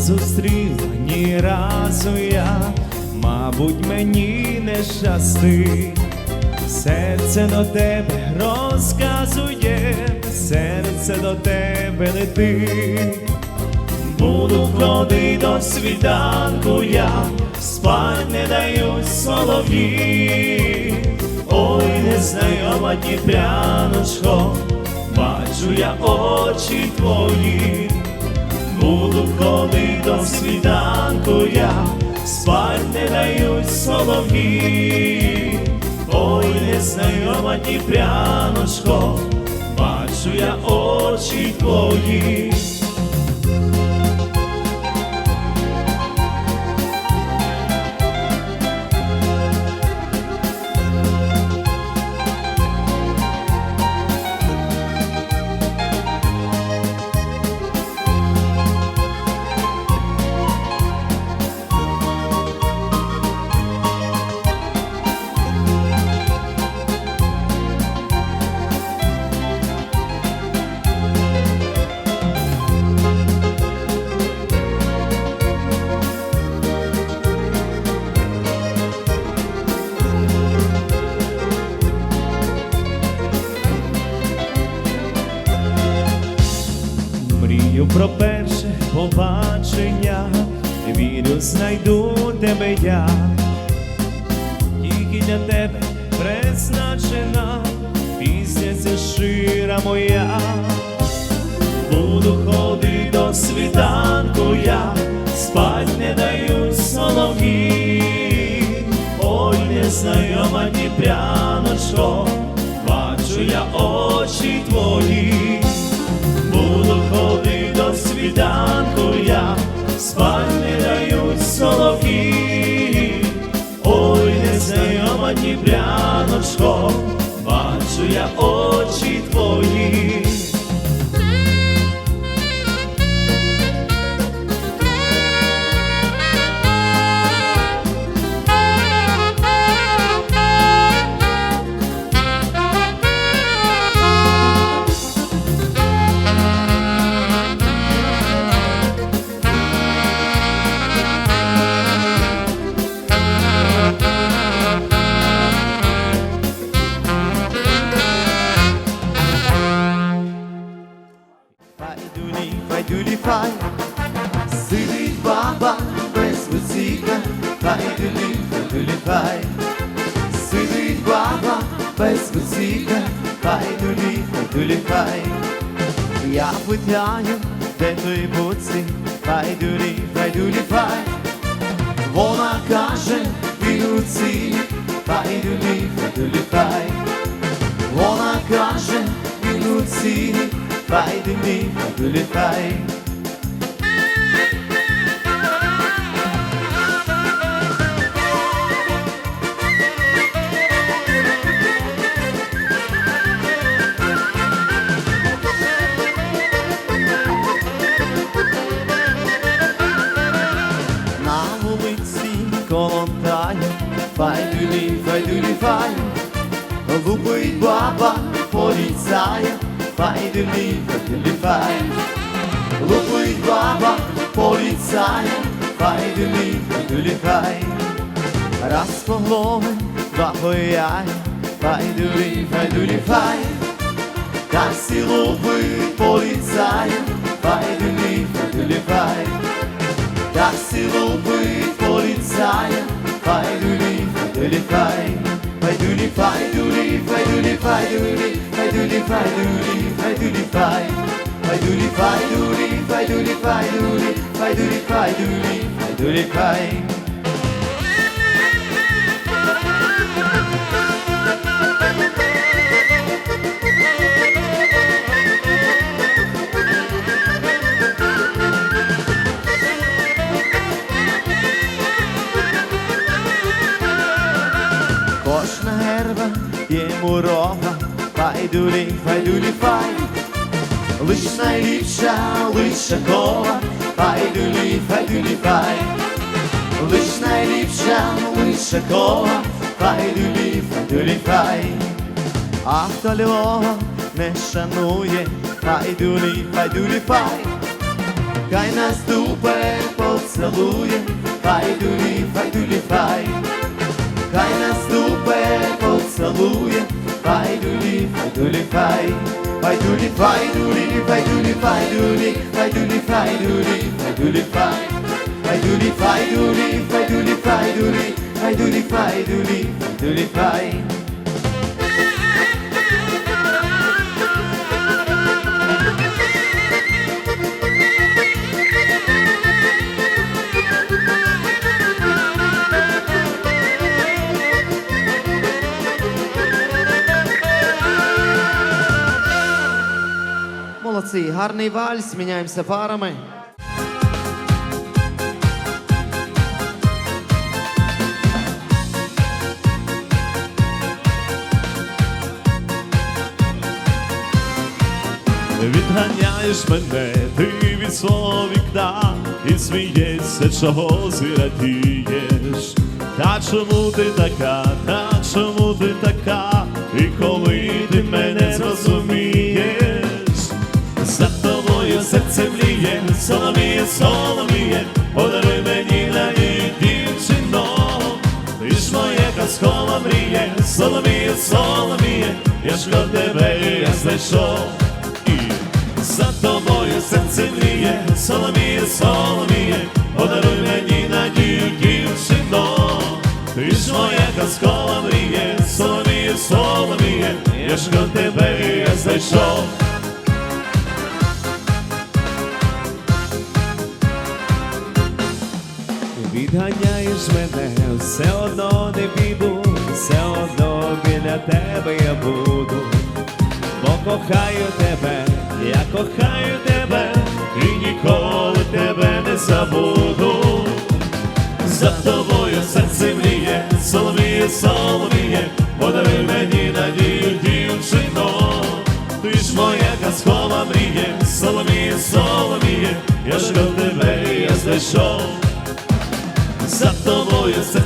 зустріла ні разу я, мабуть, мені не щастить. Серце до тебе розказує, серце до тебе летить. Буду ходити до світанку я, спать не дають солов'ї. Ой, незнайома дібряночко, бачу я очі твої. Буду ходити до світанку я, спать не дають солов'ї. Ой, незнайома дібряночко, бачу я очі твої. Я, тільки для тебе призначена пісня ця шира моя. Буду ходити до світанку я, спать не дають солов'ї. Ой, незнайома дібряночко, бачу я очі твої. Буду ходити до світанку я, спать не дають солов'ї. Бачу я очі твої. Файдулі, файдулі, фай. Вона каже, білуці, файдулі, файдулі, фай. На поліцая, файдулі, файдулі, фай. Раз по голові, два по яй, файдулі, файдулі, фай. Та сі лупить поліцая, файдулі, файдулі, фай. Так силовий поліцая, файдулі, файдулі, фай, файдулі, файдулі, файдулі, файдулі, файдулі, файдулі, файдулі, фай, файдулі, файдулі, файдулі, файдулі, файдулі, файдулі, файдулі, фай. Кожна лише кола, файдулі, файдулі, фай. Лиш найліпша, лише кола, файдулі, файдулі, фай. А хто Львова не шанує, файдулі, файдулі, фай. хай нас дупе поцілує, файдулі, файдулі, фай. Хай нас дупе поцілує, файдулі, файдулі, фай. Файдулі, файдулі, файдулі, файдулі, файдулі, файдулі, файдулі, фай. Файдулі, файдулі, файдулі, файдулі, файдулі, файдулі, файдулі, фай. Молодці, гарний вальс, міняємося парами. Відганяєш мене, ти від свого вікна і смієшся, чого зрадієш. Та чому ти така, та чому ти така, і коли ти мене серце мліє, соломіє, соломіє, подаруй мені на ній дівчино, ти ж моя казкова мріє, соломіє, соломіє, я ж до тебе я знайшов. І за тобою серце мріє, соломіє, соломіє, подаруй мені надію, дівчино, ти ж моя казкова мріє, соломіє, соломіє, я ж до тебе тебе я буду, бо кохаю тебе, я кохаю тебе, і ніколи тебе не забуду. За тобою серце мріє, соломіє, соломіє, подаруй мені надію, дівчино, ти ж моя казкова мріє, соломіє, соломіє, я ж тебе я знайшов. За тобою серце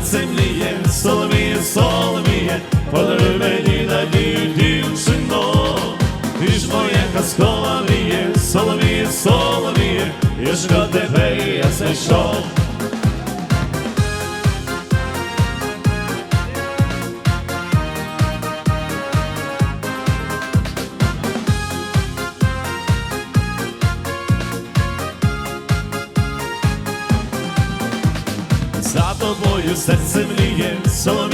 моя казкова мріє, соломіє, соломіє, я ж тебе я знайшов. За тобою серце мліє, соломіє,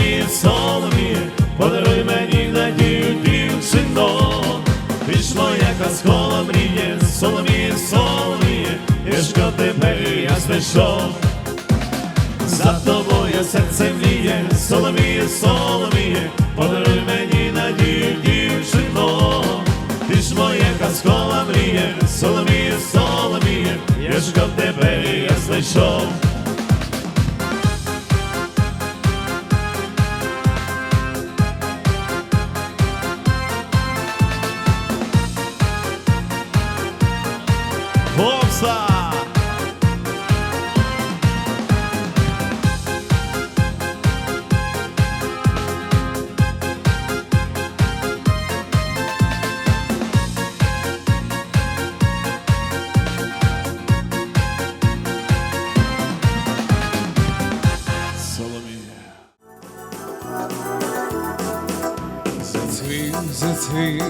Зацвів,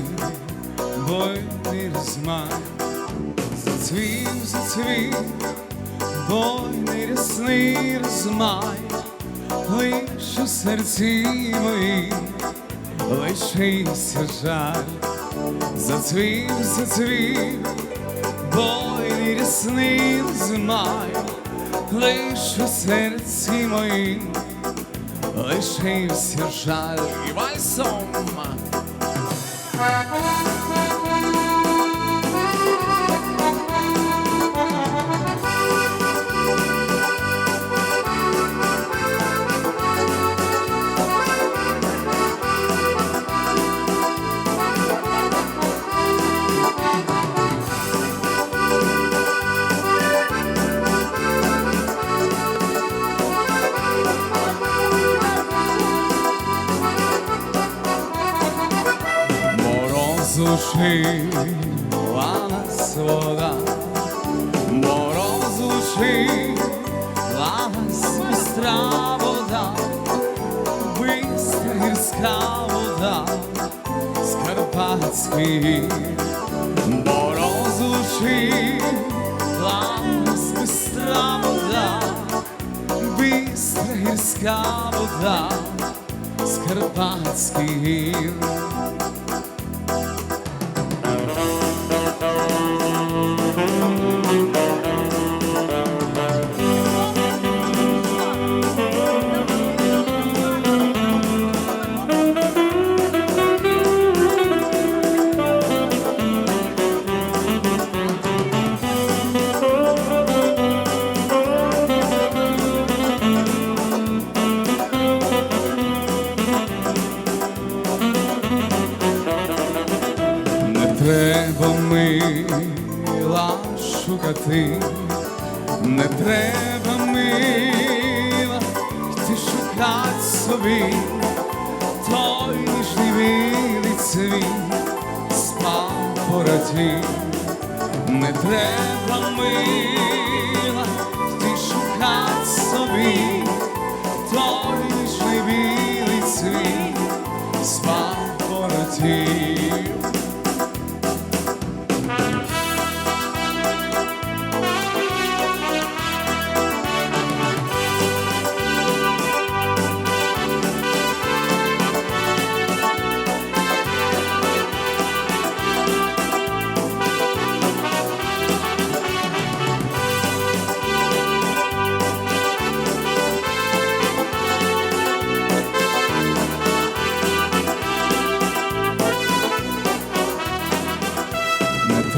бойний розмах, зацвів, зацвів, бойний рясний розмай, лиш у серці моїм лишився жаль, зацвів, зацвів, бойний рясний розмай, лиш у серці моїм лишився жаль. І вальсом. Thank you. Сушила нас вода, мороз лилась бистра вода, бистра вода, гір. бо розлучилась бистра вода, бистра гірська вода, гір.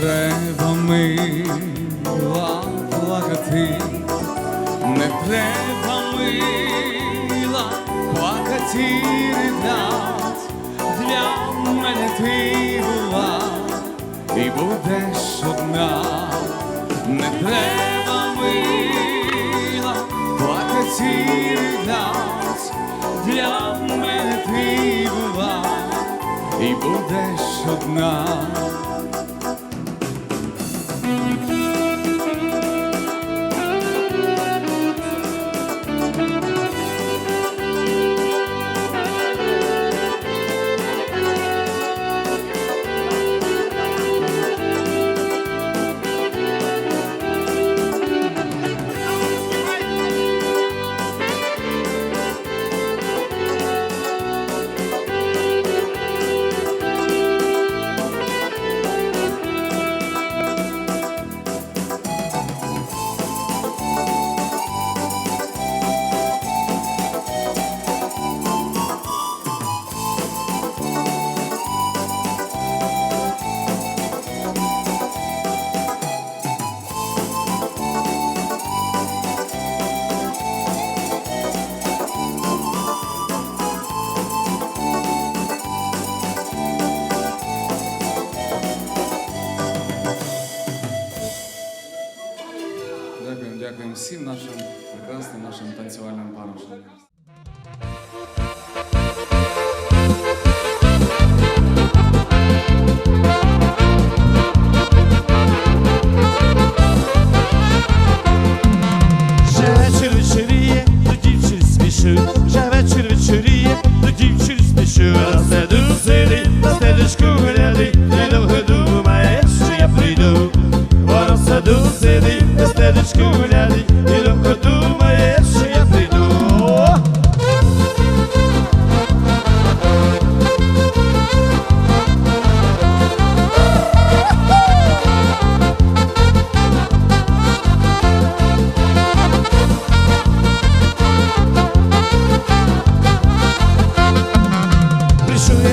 Треба мила плакати, не треба мила плакати ридать, для мене ти була і будеш одна, не треба мила плакати ридать, для мене ти була і будеш одна.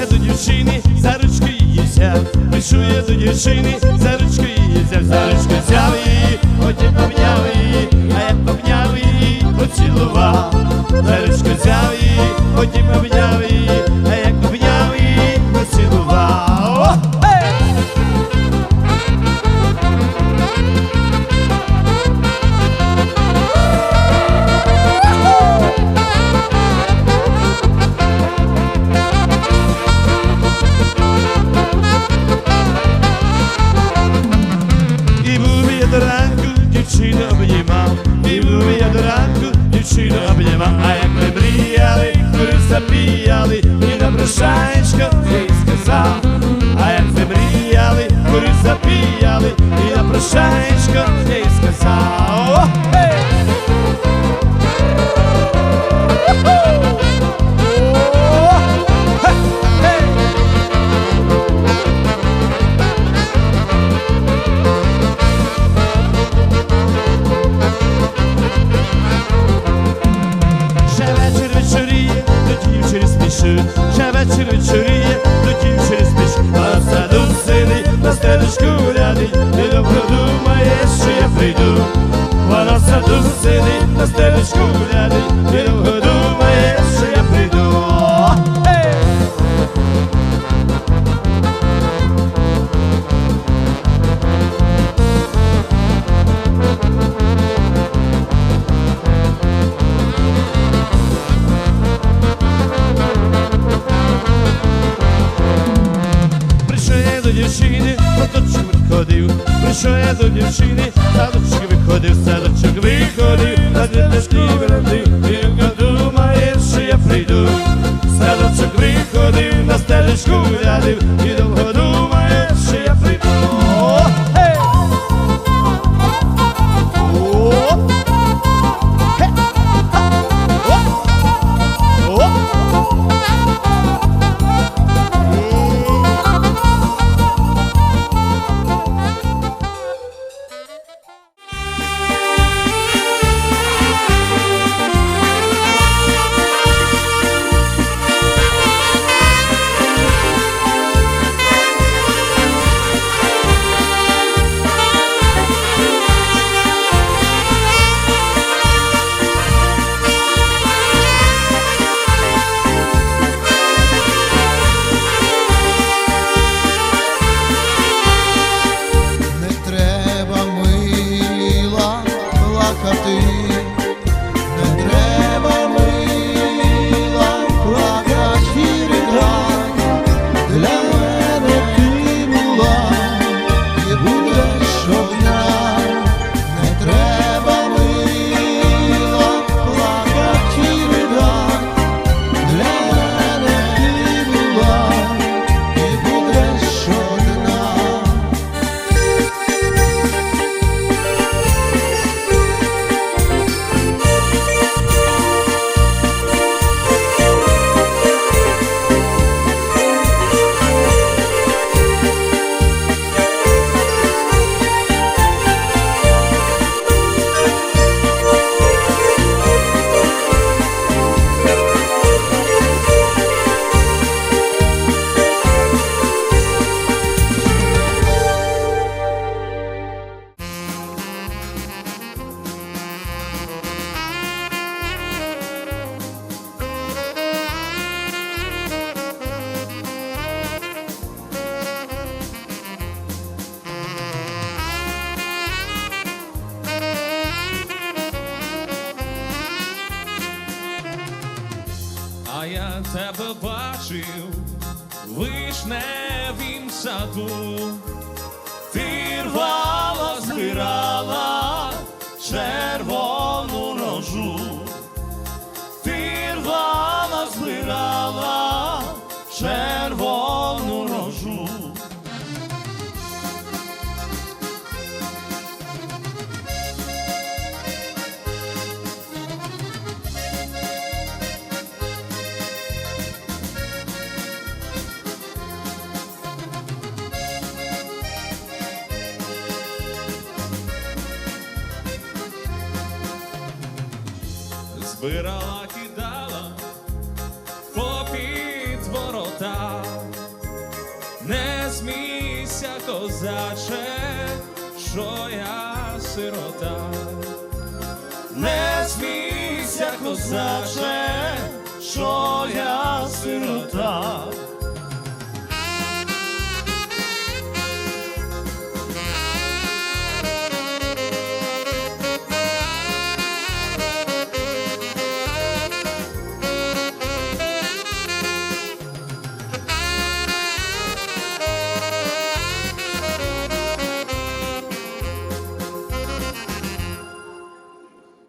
До дівчини, за ручку її взяв. Я до дівчини, за ручку її взяв, за ручку взяв її, потім обняв її, а я обняв її, поцілував. За ручку взяв її, потім обняв її, а як обняв її, поцілував. О! обіймав, і був я до ранку дівчину обнімав, а як ми бріяли, кури запіяли, і на прошаєчка ти сказав, а як ми бріяли, кури запіяли, і на прошаєчка ти сказав. На діточки виходив, і вона думає, що я прийду. Садочок виходив, на стежечку глядив, і довго Не смійся, козаче, що я сирота. Не смійся, козаче, що я сирота.